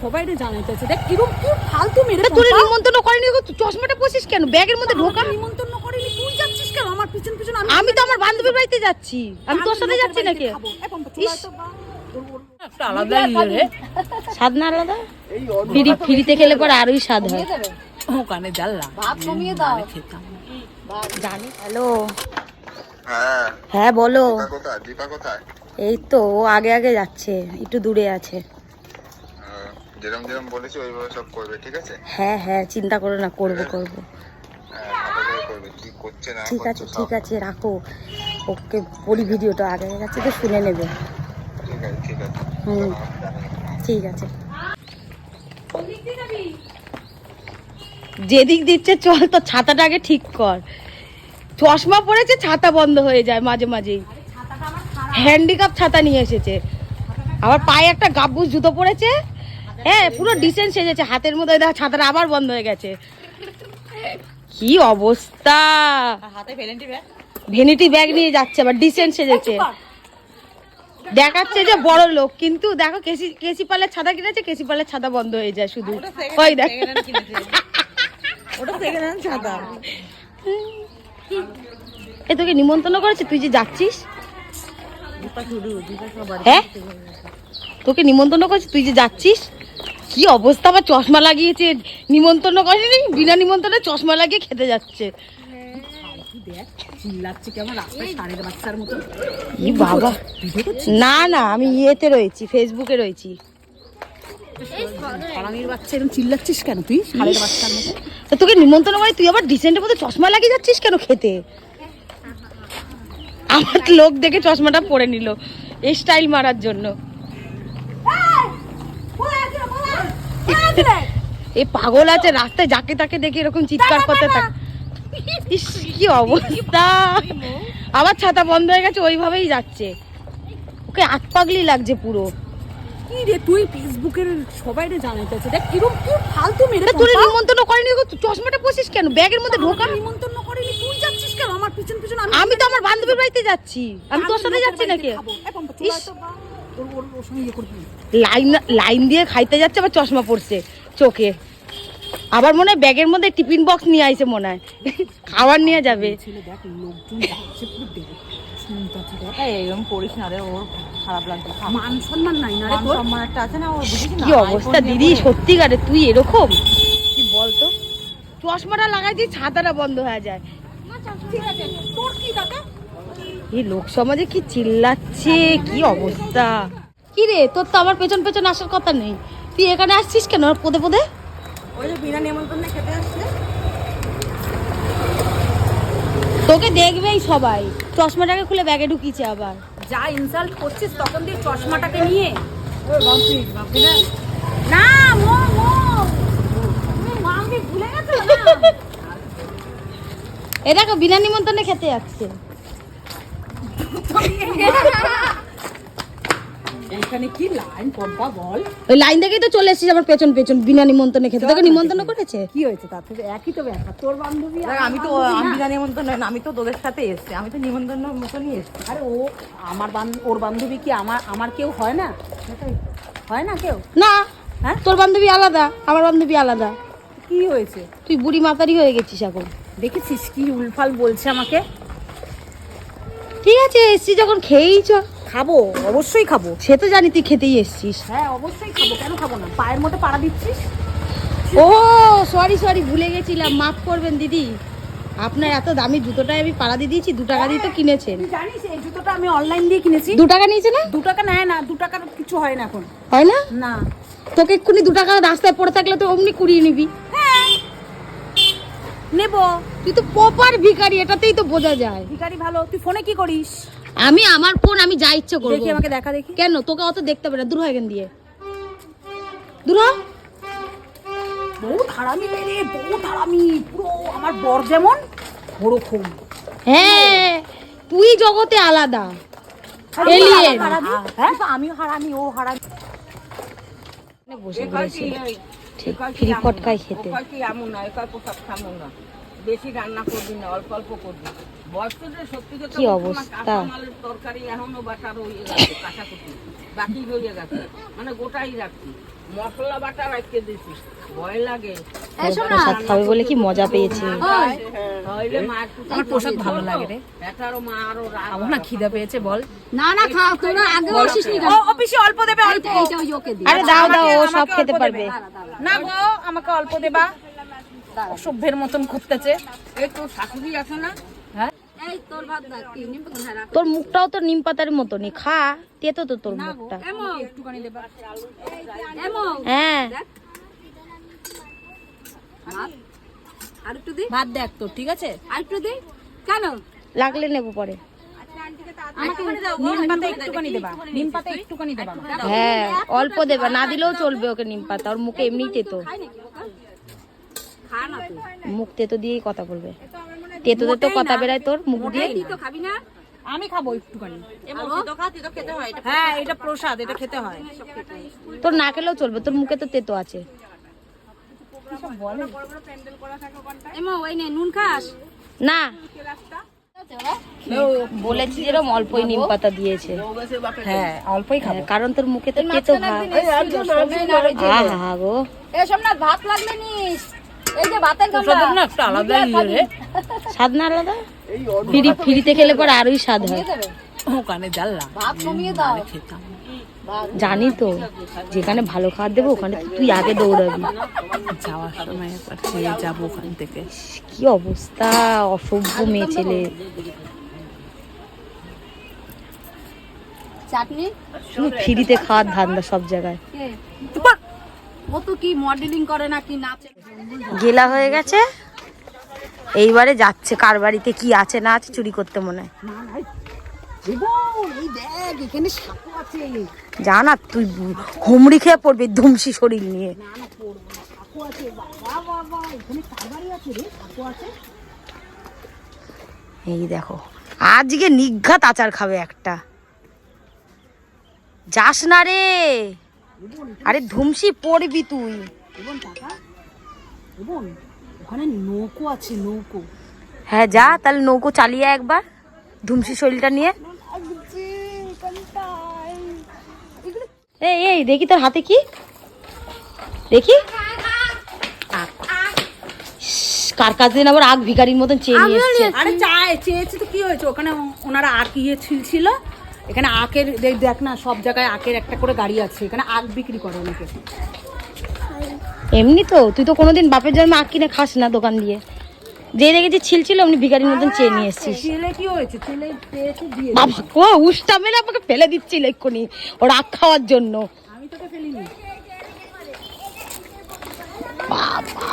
সবাই জানাইতেছে দেখ কিরম কি ফালতু মেরে তা নিমন্ত্রণ করেনি গো, চশমাটা পছিস কেন? ব্যাগের মধ্যে ঢোকা। আমাকে নিমন্ত্রণ করিনি তুই যাচ্ছিস কেন? আমার পিছন পিছন আমি তো আমার বান্ধবীর বাড়িতে যাচ্ছি। আমি তোর সাথে যাচ্ছি নাকি? ইয়ে রে। স্বাদ না আলাদা? ফ্রি ফ্রিতে খেলে পরে আরোই স্বাদ হয়। ওখানে জানলা ভাত কমিয়ে দাও। খেতাম। জানি। হ্যালো। হ্যাঁ। হ্যাঁ বলো। এই তো ও আগে আগে যাচ্ছে একটু দূরে আছে। আহ, যেরম যেরম বলেছি ওইভাবে সব করবে ঠিক আছে? হ্যাঁ হ্যাঁ চিন্তা করো না করব করব। হ্যাঁ করবে না ঠিক আছে ঠিক আছে রাখো। ওকে বলি ভিডিওটা আগে যাচ্ছে তো শুনে নেবে। ঠিক আছে হুম। ঠিক আছে। যেদিক দিচ্ছে চল তো ছাতাটা আগে ঠিক কর। চশমা পড়েছে ছাতা বন্ধ হয়ে যায় মাঝে মাঝেই। হ্যান্ডিক্যাপ ছাতা নিয়ে এসেছে। আবার পায়ে একটা গাব্বুস জুতো পড়েছে হ্যাঁ পুরো ডিসেন্ট সেজেছে। হাতের মধ্যে ছাতাটা আবার বন্ধ হয়ে গেছে। কি অবস্থা? হাতে ভ্যালেন্টি ব্যাগ ভেনিটি ব্যাগ নিয়ে যাচ্ছে আবার ডিসেন্ট সেজেছে। দেখাচ্ছে যে বড় লোক কিন্তু দেখো কেসি কেসি পালের ছাতা কিনেছে কেসি পালের ছাতা বন্ধ হয়ে যায় শুধু। ওই দেখ। ওটা সেকেন্ড হ্যান্ড ছাতা। এ তোকে নিমন্ত্রণ করেছে? তুই যে যাচ্ছিস? হ্যাঁ? তোকে নিমন্ত্রণ করেছে? তুই যে যাচ্ছিস? কি অবস্থা? আবার চশমা লাগিয়েছে নিমন্ত্রণ করেনি? বিনা নিমন্ত্রণে চশমা লাগিয়ে খেতে যাচ্ছে। বাবা। না না আমি ইয়েতে রয়েছি ফেসবুকে রয়েছি। চিল্লাচ্ছিস কেন তুই? তোকে নিমন্ত্রণ করে তুই আবার ডিসেন্টের মধ্যে চশমা লাগিয়ে যাচ্ছিস কেন খেতে? আমার লোক দেখে চশমাটা পরে নিল এই স্টাইল মারার জন্য। এই পাগল আছে রাস্তায় যাকে তাকে দেখে এরকম চিৎকার করতে থাকে। কি অবস্থা? আবার ছাতা বন্ধ হয়ে গেছে ওইভাবেই যাচ্ছে। ওকে আট পাগলি লাগছে পুরো। কি রে তুই ফেসবুকের সবাই জানাইতেছে দেখ কিরম কি ফালতু মেরে তা তোর নিমন্ত্রণ করেনি গো, তুই চশমাটা পছিস কেন? ব্যাগের মধ্যে ঢোকা। আমাকে নিমন্ত্রণ করিনি তুই যাচ্ছিস কেন? আমার পিছন পিছন আমি তো আমার বান্ধবীর বাড়িতে যাচ্ছি। আমি তোর সাথে যাচ্ছি নাকি? লাইন লাইন দিয়ে খাইতে যাচ্ছে আবার চশমা পড়ছে চোখে। আবার মনে হয় ব্যাগের মধ্যে টিফিন বক্স নিয়ে আইছে মনে হয়। খাবার নিয়ে যাবে। কি অবস্থা দিদি? সত্যিকারে তুই এরকম? কি বলতো? চশমাটা লাগাই দিয়ে ছাতাটা বন্ধ হয়ে যায়। ঠিক আছে তোর কি দাদা এই লোক সমাজে কি চিল্লাচ্ছে? কি অবস্থা? কি রে তোর তো আমার পেছন পেছন আসার কথা নেই। তুই এখানে আসছিস কেন আর পদে পদে? ওই যে বিনা নিমন্ত্রণে খেতে আসছে। তোকে দেখবেই সবাই। চশমাটাকে খুলে ব্যাগে ঢুকিয়েছে আবার। যা ইনসাল্ট করছিস তখন দিয়ে চশমাটাকে নিয়ে। না মো মো। তুমি ভুলে গেছো না? এ দেখো বিনা নিমন্ত্রণে খেতে যাচ্ছে এখানে কি লাইন পম্পা বল ওই লাইন থেকেই তো চলে এসেছিস আমার পেছন পেছন। বিনা নিমন্ত্রণে খেতে। তোকে নিমন্ত্রণ করেছে? কি হয়েছে তাতে একই তো ব্যাপার তোর বান্ধবী আমি তো আমি বিনা নিমন্ত্রণ না, আমি তো তোদের সাথে এসছি। আমি তো নিমন্ত্রণ মতনই এসছি। আরে ও আমার বান্ধব ওর বান্ধবী কি আমার আমার কেউ হয় না? হয় না কেউ? না হ্যাঁ? তোর বান্ধবী আলাদা আমার বান্ধবী আলাদা। কি হয়েছে? তুই বুড়ি মাতারি হয়ে গেছিস এখন। দেখেছিস কি উলফাল বলছে আমাকে? ঠিক আছে এসছি যখন খেয়েই চ। খাব অবশ্যই খাব। সে তো জানি তুই খেতেই এসছিস। হ্যাঁ অবশ্যই খাব কেন খাব না? পায়ের মধ্যে পাড়া দিচ্ছিস? ও সরি সরি ভুলে গেছিলাম মাফ করবেন দিদি। আপনার এত দামি জুতোটাই আমি পাড়া দিয়ে দিয়েছি দু টাকা দিয়ে তো কিনেছেন। জানিস এই জুতোটা আমি অনলাইন দিয়ে কিনেছি। দু টাকা নিয়েছে না? দু টাকা নেয় না দু টাকার কিছু হয় না এখন। হয় না? না। তোকে এক্ষুনি দু টাকা রাস্তায় পড়ে থাকলে তো অমনি কুড়িয়ে নিবি। হ্যাঁ নেব। তুই তো প্রপার ভিখারি এটাতেই তো বোঝা যায়। ভিখারি ভালো তুই ফোনে কি করিস? আমি আমার ফোন আমি যা ইচ্ছে করব। দেখি আমাকে দেখা দেখি। কেন? তোকে অত দেখতে না। দূর হয় এখান দিয়ে। দূর। বহুত হারামি রে বহুত হারামি পুরো আমার বর যেমন ওরকম হ্যাঁ তুই জগতে আলাদা। এলিয়েন হ্যাঁ? আমি হারামি ও হারামি। বসে পড়েছে ঠিক ফ্রি ফটকাই খেতে। এমন না একাই পোশাক খামো না। বেশি রান্না করবি না অল্প অল্প করবি। বয়স্কদের সত্যি কথা কি অবস্থা? মালের তরকারি এখনও বাটা রয়ে গেছে কাঁচা কুটি বাকি রয়ে গেছে। মানে গোটাই রাখছি মশলা বাটা রাখিয়ে দিছি ভয় লাগে। প্রসাদ খাবে বলে কি মজা পেয়েছে? তাহলে মায়ের পুজো আমার পোশাক ভালো লাগে রে। খাব না খিদা পেয়েছে বল। না না খাও তোরা আগে বসিস নি ও অফিসে অল্প দেবে অল্প। আরে দাও দাও ও আমাকে সব অল্প খেতে পারবে। না গো আমাকে অল্প দেবা। অসভ্যের মতন করতেছে এই তোর শাশুড়ি আছে না। হ্যাঁ তোর ভাত দাও কি নিম পাতা রাখ তোর মুখটাও তো নিম পাতার মতনই। খা তেতো তো তোর মুখটা। হ্যাঁ। ভাত? আর একটু দি। ভাত দেখ তো ঠিক আছে? আর একটু দি। কেন? লাগলে নেব পরে। আমাকে একটুখানি দেবা। নিম পাতা একটুখানি দেবা। আমাকে। হ্যাঁ অল্প দেবে না দিলেও চলবে ওকে নিম পাতা ওর মুখে মুখ তেতো দিয়েই কথা বলবে। তেতো তেতো কথা বেরায় তোর মুখ দিয়ে। তুই তো খাবি না। আমি খাব একটুখানি। তো খেতে হয় এটা হ্যাঁ এটা প্রসাদ এটা খেতে হয়। তোর না খেলেও চলবে তোর মুখে তো তেতো আছে। এমো ওই নে নুন খাস? না। বলেছি যেরকম অল্পই নিম পাতা দিয়েছে। হ্যাঁ অল্পই খাব। হ্যাঁ, কারণ তোর মুখে তো তেতো ভাব। আহা গো। এ সোমনাথ ভাত লাগলে নিস। এই যে ভাতের না একটা আলাদা ইয়ে রে। স্বাদ না আলাদা? ফিরি ফিরিতে খেলে পর আরোই স্বাদ হয়। ওখানে ভাত কমিয়ে দাও। খেতাম। জানি তো যেখানে ভালো খাবার দেবো ওখানে তো তুই আগে দৌড়াবি। যাওয়ার সময় একবার খেয়ে যাব ওখান থেকে। কি অবস্থা অসভ্য মেয়ে ছেলে। চাটনি? শুধু ফ্রিতে খাওয়ার ধান্দা সব জায়গায়। ও তো কি মডেলিং করে নাকি না নাচে? গেলা হয়ে গেছে। এইবারে যাচ্ছে কার বাড়িতে কি আছে না আছে চুরি করতে মনে হয়। যা না তুই হুমড়ি খেয়ে পড়বি ধুমসি শরীর নিয়ে। এই দেখো আজকে নিঘাত আচার খাবে একটা। যাস না রে। আরে ধুমসি পড়বি তুই। ওখানে নৌকো আছে নৌকো। হ্যাঁ যা তাহলে নৌকো চালিয়ে একবার ধুমসি শরীরটা নিয়ে। এই এই দেখি তোর হাতে কি? দেখি। কার কাছ দিন আবার আগ ভিখারির মতন চেয়ে নিয়ে এসছে? আরে চায় চেয়েছে তো কি হয়েছে? ওখানে ওনারা আখ ইয়ে ছিল এখানে আখের দেখ- দেখ না সব জায়গায় আখের একটা করে গাড়ি আছে এখানে আখ বিক্রি করে অনেকে। এমনি তো তুই তো কোনোদিন বাপের জন্মে আগ কিনে খাস না দোকান দিয়ে। যে দেখেছি ছিল ছিল অমনি ভিখারির মতন চেয়ে নিয়ে এসছিস। পেয়েছে দিয়ে বাবা কো উষ্টা মেলে আমাকে ফেলে দিচ্ছিল এক্ষুনি ওর আখ খাওয়ার জন্য। আমি তোকে ফেলিনি। বাবা।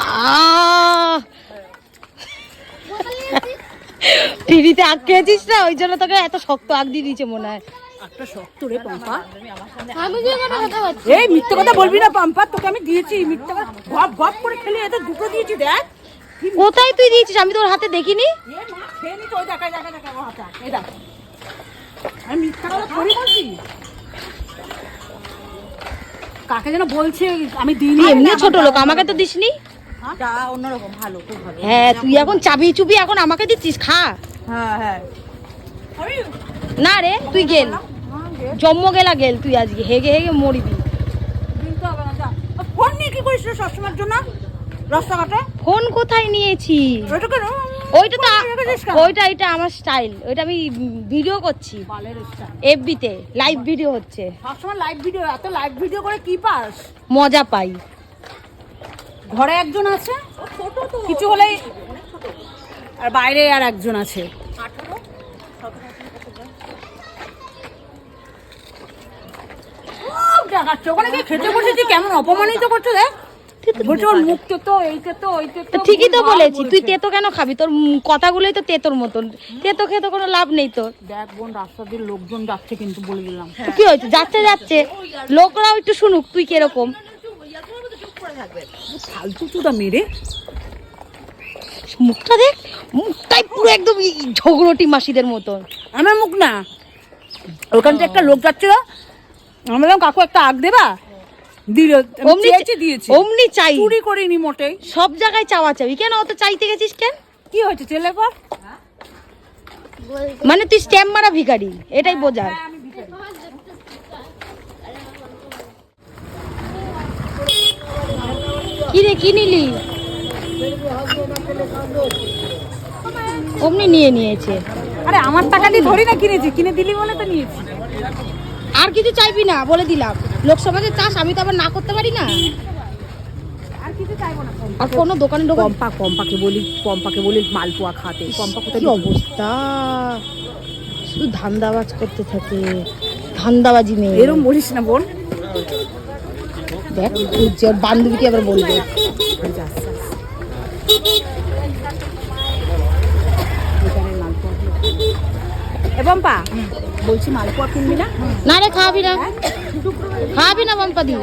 ফিরিতে আগ খেয়েছিস না? ওই জন্য তোকে এত শক্ত আগ দিয়ে দিয়েছে মনে হয়। একটা শক্ত রে পাম্পা। আমি কথা কথা এই মিথ্যে কথা বলবি না পাম্পা তোকে আমি দিয়েছি মিথ্যে কথা। গপ গপ করে খেলি এতে দুটো দিয়েছি দেখ। কোথায় তুই দিয়েছিস? আমি তোর হাতে দেখিনি। কাকে যেন বলছে আমি দিইনি। এমনি ছোট লোক আমাকে তো দিসনি? তা অন্যরকম ভালো খুব ভালো। হ্যাঁ তুই এখন চাবি চুবি এখন আমাকে দিচ্ছিস খা। হ্যাঁ হ্যাঁ। না রে তুই গেল। জম্ম গেলা গেল তুই আজকে। হেগে হেগে মরিবি। ফোন নিয়ে কি করিস রে সবসময়ের জন্য? রাস্তাঘাটে? ফোন কোথায় নিয়েছি? ওইটা কেন? ওইটা তো? ওইটা এটা আমার স্টাইল ওইটা আমি ভিডিও করছি। এফবিতে লাইভ ভিডিও হচ্ছে। সবসময় লাইভ ভিডিও এত লাইভ ভিডিও করে কি পাস? মজা পাই। ঘরে একজন আছে? কিছু হলেই আর বাইরে আর একজন আছে খুব দেখাচ্ছে ওখানে গিয়ে খেতে বসেছি কেমন অপমানিত করছ দেখ। ঠিকই তো বলেছি তুই তেতো কেন খাবি? তোর কথাগুলোই তো তেতোর মতন। তেতো খেয়ে তো কোনো লাভ নেই তোর। দেখ বোন রাস্তা দিয়ে লোকজন যাচ্ছে কিন্তু বলে দিলাম। তো কি হয়েছে? যাচ্ছে যাচ্ছে। লোকরাও একটু শুনুক তুই কীরকম? ফালতু চুদা মেরে। মুখটা দেখ মুখটাই পুরো একদম ঝগড়টি মাসিদের মতন। আমার মুখ না। ওখান থেকে একটা লোক যাচ্ছিল। আমি বললাম কাকু একটা আগ দেবা? দিল অমনি দিয়েছি। অমনি চাই। চুরি করিনি মোটেই। সব জায়গায় চাওয়া চাবি। কেন অত চাইতে গেছিস কেন? কি হয়েছে ছেলে পর? মানে তুই স্ট্যাম্প মারা ভিখারি এটাই বোঝার। কি রে কি নিলি? অমনি নিয়ে নিয়েছে। আরে আমার টাকা দিয়ে ধরি না কিনেছি কিনে দিলি বলে তো নিয়েছি। আর কিছু চাইবি না বলে দিলাম। লোকসভাতে চাষ আমি তো আবার না করতে পারি না। আর কিছু চাইব না। আর কোনো দোকানে দোকান পম্পা পম্পাকে বলি পম্পাকে বলি মালপোয়া খাতে। পম্পা কোথায় কি অবস্থা? শুধু ধান্দাবাজ করতে থাকে। ধান্দাবাজি মেয়ে এরম বলিস না বোন। দেখ বান্ধবীকে আবার বলবে। যাস, যাস। এখানে মালপোয়া দিয়ে। এ পম্পা বলছি মালপোয়া কিনবি না না রে খাওয়াবি না খাওয়াবি না বাম্পা দি